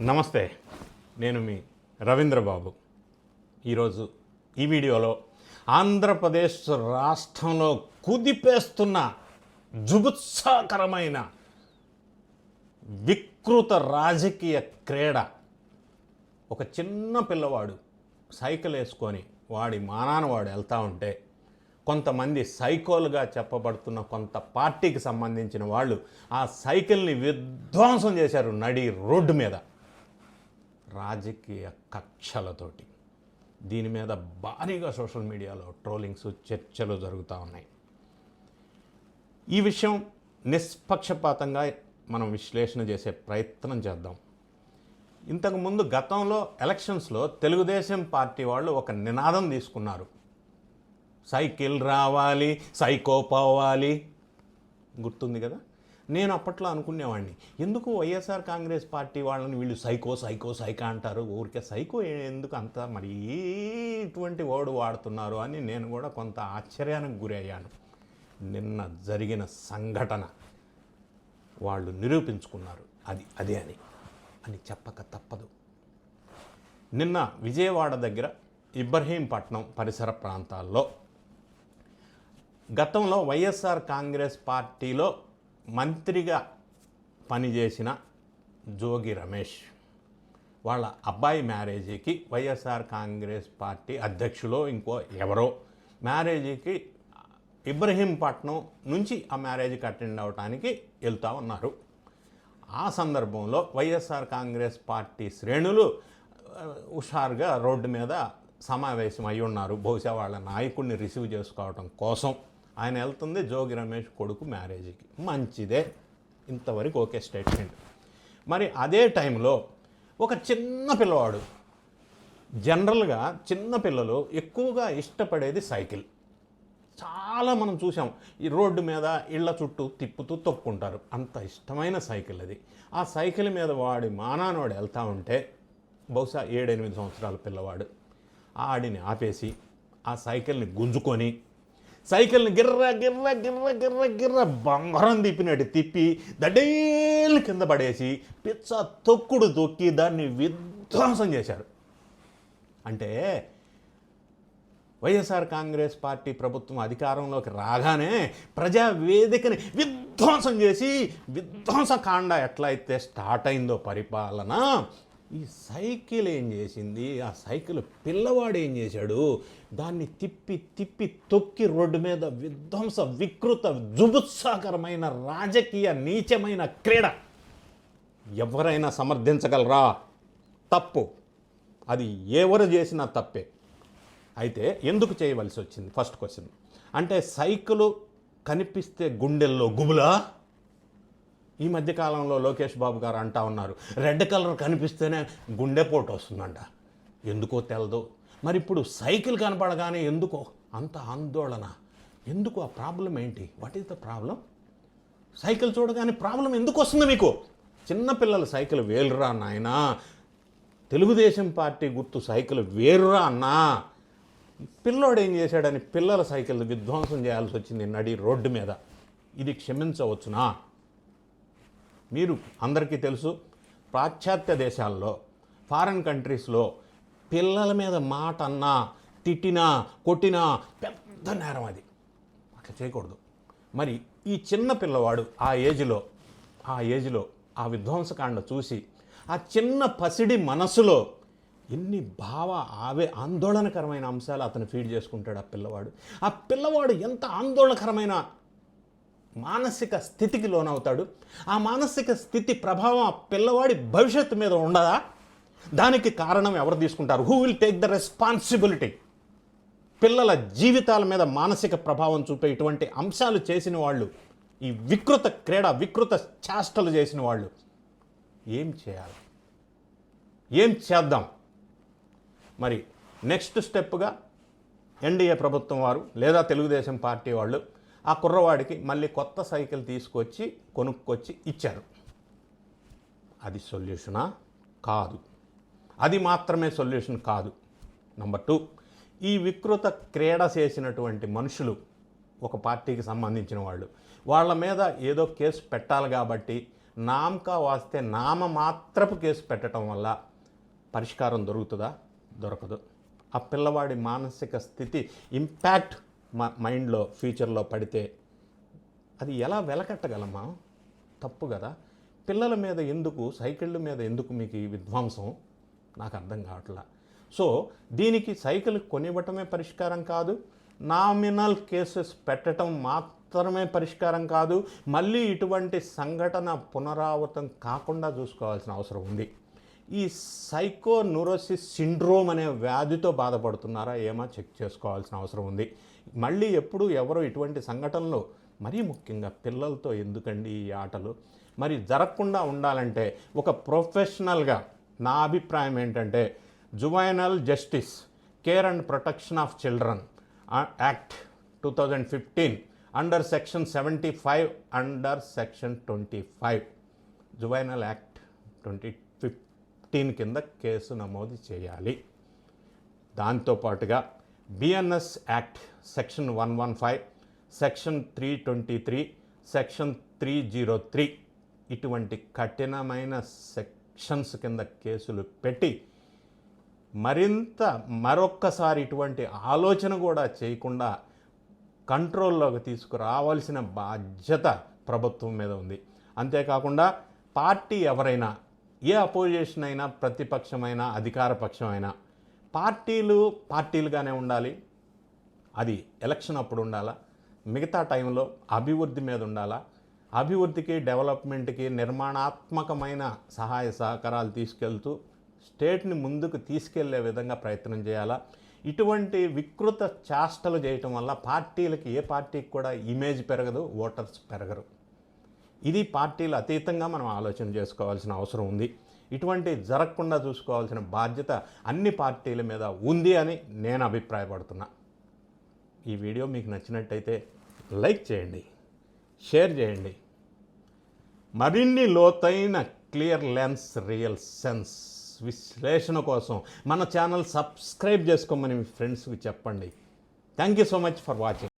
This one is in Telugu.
నమస్తే నేను మీ రవీంద్రబాబు. ఈరోజు ఈ వీడియోలో ఆంధ్రప్రదేశ్ రాష్ట్రంలో కుదిపేస్తున్న జుగుత్సాకరమైన వికృత రాజకీయ క్రీడ. ఒక చిన్న పిల్లవాడు సైకిల్ వేసుకొని వాడి మానాన వాడు వెళ్తూ ఉంటే కొంతమంది సైకోలుగా చెప్పబడుతున్న కొంత పార్టీకి సంబంధించిన వాళ్ళు ఆ సైకిల్ని విధ్వంసం చేశారు నడి రోడ్డు మీద. రాజకీయ కక్షలతోటి. దీని మీద భారీగా సోషల్ మీడియాలో ట్రోలింగ్స్ చర్చలు జరుగుతూ ఉన్నాయి. ఈ విషయం నిష్పక్షపాతంగా మనం విశ్లేషణ చేసే ప్రయత్నం చేద్దాం. ఇంతకుముందు గతంలో ఎలక్షన్స్లో తెలుగుదేశం పార్టీ వాళ్ళు ఒక నినాదం తీసుకున్నారు. సైకిల్ రావాలి సైకో పోవాలి. గుర్తుంది కదా? నేను అప్పట్లో అనుకునేవాడిని. ఎందుకు వైఎస్ఆర్ కాంగ్రెస్ పార్టీ వాళ్ళని వీళ్ళు సైకో సైకో సైకో అంటారు? ఊరికే సైకో ఎందుకు అంత మరి ఇటువంటి వర్డ్ వాడుతున్నారు అని నేను కూడా కొంత ఆశ్చర్యానికి గురయ్యాను. నిన్న జరిగిన సంఘటన వాళ్ళు నిరూపించుకున్నారు. అది అదే అని అని చెప్పక తప్పదు. నిన్న విజయవాడ దగ్గర ఇబ్రహీంపట్నం పరిసర ప్రాంతాల్లో గతంలో వైఎస్ఆర్ కాంగ్రెస్ పార్టీలో మంత్రిగా పనిచేసిన జోగి రమేష్ వాళ్ళ అబ్బాయి మ్యారేజీకి వైఎస్ఆర్ కాంగ్రెస్ పార్టీ అధ్యక్షులో ఇంకో ఎవరో మ్యారేజీకి ఇబ్రహీంపట్నం నుంచి ఆ మ్యారేజ్కి అటెండ్ అవడానికి వెళ్తూ ఉన్నారు. ఆ సందర్భంలో వైఎస్ఆర్ కాంగ్రెస్ పార్టీ శ్రేణులు హుషారుగా రోడ్డు మీద సమావేశం అయి ఉన్నారు. బహుశా వాళ్ళ నాయకుడిని రిసీవ్ చేసుకోవడం కోసం. ఆయన వెళ్తుంది జోగి రమేష్ కొడుకు మ్యారేజ్కి. మంచిదే. ఇంతవరకు ఓకే స్టేట్మెంట్. మరి అదే టైంలో ఒక చిన్న పిల్లవాడు జనరల్గా చిన్న పిల్లలు ఎక్కువగా ఇష్టపడేది సైకిల్. చాలా మనం చూసాం ఈ రోడ్డు మీద ఇళ్ళ చుట్టూ తిప్పుతూ తొక్కుంటారు. అంత ఇష్టమైన సైకిల్ అది. ఆ సైకిల్ మీద వాడి మానానోడు వెళ్తూ ఉంటే బహుశా ఏడెనిమిది సంవత్సరాల పిల్లవాడు ఆడిని ఆపేసి ఆ సైకిల్ని గుంజుకొని సైకిల్ని గిర్ర గిర్ర గిర్ర గిర్ర గిర్ర బంగారం తిప్పినట్టు తిప్పి దడేలు కింద పడేసి పిచ్చ తొక్కుడు తొక్కి దాన్ని విధ్వంసం చేశారు అంటే వైఎస్ఆర్ కాంగ్రెస్ పార్టీ ప్రభుత్వం అధికారంలోకి రాగానే ప్రజా వేదికని విధ్వంసం చేసి విధ్వంసకాండ ఎట్లయితే స్టార్ట్ అయిందో పరిపాలన ఈ సైకిల్ ఏం చేసింది? ఆ సైకిల్ పిల్లవాడు ఏం చేశాడు? దాన్ని తిప్పి తిప్పి తొక్కి రోడ్డు మీద విధ్వంస వికృత జుబుత్సాకరమైన రాజకీయ నీచమైన క్రీడ ఎవరైనా సమర్థించగలరా? తప్పు. అది ఎవరు చేసినా తప్పే. అయితే ఎందుకు చేయవలసి వచ్చింది? First question. అంటే సైకిల్ కనిపిస్తే గుండెల్లో గుబులా? ఈ మధ్యకాలంలో లోకేష్ బాబు గారు అంటా ఉన్నారు రెడ్ కలర్ కనిపిస్తేనే గుండెపోటు వస్తుందంట. ఎందుకో తెలదు. మరి ఇప్పుడు సైకిల్ కనపడగానే ఎందుకో అంత ఆందోళన. ఎందుకు ఆ ప్రాబ్లం ఏంటి? What is the problem cycle చూడగానే ప్రాబ్లం ఎందుకు వస్తుంది మీకు? చిన్నపిల్లల సైకిల్ వేలురా నాయనా? తెలుగుదేశం పార్టీ గుర్తు సైకిల్ వేరురా అన్నా? పిల్లోడు ఏం చేశాడని పిల్లల సైకిల్ విధ్వంసం చేయాల్సి వచ్చింది నడి రోడ్డు మీద. ఇది క్షమించవచ్చునా? మీరు అందరికీ తెలుసు పాశ్చాత్య దేశాల్లో ఫారెన్ కంట్రీస్లో పిల్లల మీద మాట అన్నా తిట్టినా కొట్టినా పెద్ద నేరం అది. అట్లా చేయకూడదు. మరి ఈ చిన్న పిల్లవాడు ఆ ఏజ్లో ఆ ఏజ్లో ఆ విధ్వంసకాండ చూసి ఆ చిన్న పసిడి మనసులో ఎన్ని భావ ఆవే ఆందోళనకరమైన అంశాలు అతను ఫీడ్ చేసుకుంటాడు ఆ పిల్లవాడు. ఆ పిల్లవాడు ఎంత ఆందోళనకరమైన మానసిక స్థితికి లోనవుతాడు. ఆ మానసిక స్థితి ప్రభావం ఆ పిల్లవాడి భవిష్యత్తు మీద ఉండదా? దానికి కారణం ఎవరు తీసుకుంటారు? Who will take the responsibility పిల్లల జీవితాల మీద మానసిక ప్రభావం చూపే ఇటువంటి అంశాలు చేసిన వాళ్ళు ఈ వికృత క్రీడ వికృత చేష్టలు చేసిన వాళ్ళు ఏం చేయాలి? ఏం చేద్దాం? మరి నెక్స్ట్ స్టెప్గా ఎన్డీఏ ప్రభుత్వం వారు లేదా తెలుగుదేశం పార్టీ వాళ్ళు ఆ కుర్రవాడికి మళ్ళీ కొత్త సైకిల్ తీసుకొచ్చి కొనుక్కొచ్చి ఇచ్చారు. అది సొల్యూషనా? కాదు. అది మాత్రమే సొల్యూషన్ కాదు. నంబర్ టూ ఈ వికృత క్రీడ చేసినటువంటి మనుషులు ఒక పార్టీకి సంబంధించిన వాళ్ళు వాళ్ళ మీద ఏదో కేసు పెట్టాలి కాబట్టి నామకా వాస్తే నామ మాత్రపు కేసు పెట్టడం వల్ల పరిష్కారం దొరుకుతుందా? దొరకదు. ఆ పిల్లవాడి మానసిక స్థితి ఇంపాక్ట్ మా మైండ్లో ఫ్యూచర్లో పడితే అది ఎలా వెలకట్టగలమా? తప్పు కదా. పిల్లల మీద ఎందుకు సైకిళ్ళ మీద ఎందుకు మీకు ఈ విధ్వంసం? నాకు అర్థం కావట్లా. సో దీనికి సైకిల్ కొనివ్వటమే పరిష్కారం కాదు. నామినల్ కేసెస్ పెట్టడం మాత్రమే పరిష్కారం కాదు. మళ్ళీ ఇటువంటి సంఘటన పునరావృతం కాకుండా చూసుకోవాల్సిన అవసరం ఉంది. ఈ సైకో న్యూరోసిస్ సిండ్రోమ్ అనే వ్యాధితో బాధపడుతున్నారా? ఏమో? చెక్ చేసుకోవాల్సిన అవసరం ఉంది. మళ్ళీ ఎప్పుడు ఎవరు ఇటువంటి సంఘటనలు మరీ ముఖ్యంగా పిల్లలతో ఎందుకండి ఈ ఆటలు? మరి జరగకుండా ఉండాలంటే ఒక ప్రొఫెషనల్గా నా అభిప్రాయం ఏంటంటే juvenile justice care and protection of children act two thousand fifteen under section seventy five under section twenty five. Juvenile act twenty fifteen కింద కేసు నమోదు చేయాలి. దాంతోపాటుగా BNS act section one one five section three twenty three section three zero three ఇటువంటి కఠినమైన సెక్షన్స్ కింద కేసులు పెట్టి మరింత మరొక్కసారి ఇటువంటి ఆలోచన కూడా చేయకుండా కంట్రోల్లోకి తీసుకురావాల్సిన బాధ్యత ప్రభుత్వం మీద ఉంది. అంతేకాకుండా పార్టీ ఎవరైనా ఏ అపోజిషన్ అయినా ప్రతిపక్షమైనా అధికార పక్షమైనా పార్టీలు పార్టీలుగానే ఉండాలి. అది ఎలక్షన్ అప్పుడు ఉండాలా? మిగతా టైంలో అభివృద్ధి మీద ఉండాలా? అభివృద్ధికి డెవలప్మెంట్కి నిర్మాణాత్మకమైన సహాయ సహకారాలు తీసుకెళ్తూ స్టేట్ని ముందుకు తీసుకెళ్ళే విధంగా ప్రయత్నం చేయాలా? ఇటువంటి వికృత చేష్టలు చేయటం వల్ల పార్టీలకి ఏ పార్టీకి కూడా ఇమేజ్ పెరగదు ఓటర్స్ పెరగరు. ఇది పార్టీలు అతీతంగా మనం ఆలోచన చేసుకోవాల్సిన అవసరం ఉంది. ఇటువంటి జరగకుండా చూసుకోవాల్సిన బాధ్యత అన్ని పార్టీల మీద ఉంది అని నేను అభిప్రాయపడుతున్నా. ఈ వీడియో మీకు నచ్చినట్టయితే లైక్ చేయండి షేర్ చేయండి. మరిన్ని లోతైన క్లియర్ లెన్స్ రియల్ సెన్స్ విశ్లేషణ కోసం మన ఛానల్ సబ్స్క్రైబ్ చేసుకోమని మీ ఫ్రెండ్స్కి చెప్పండి. Thank you so much for watching.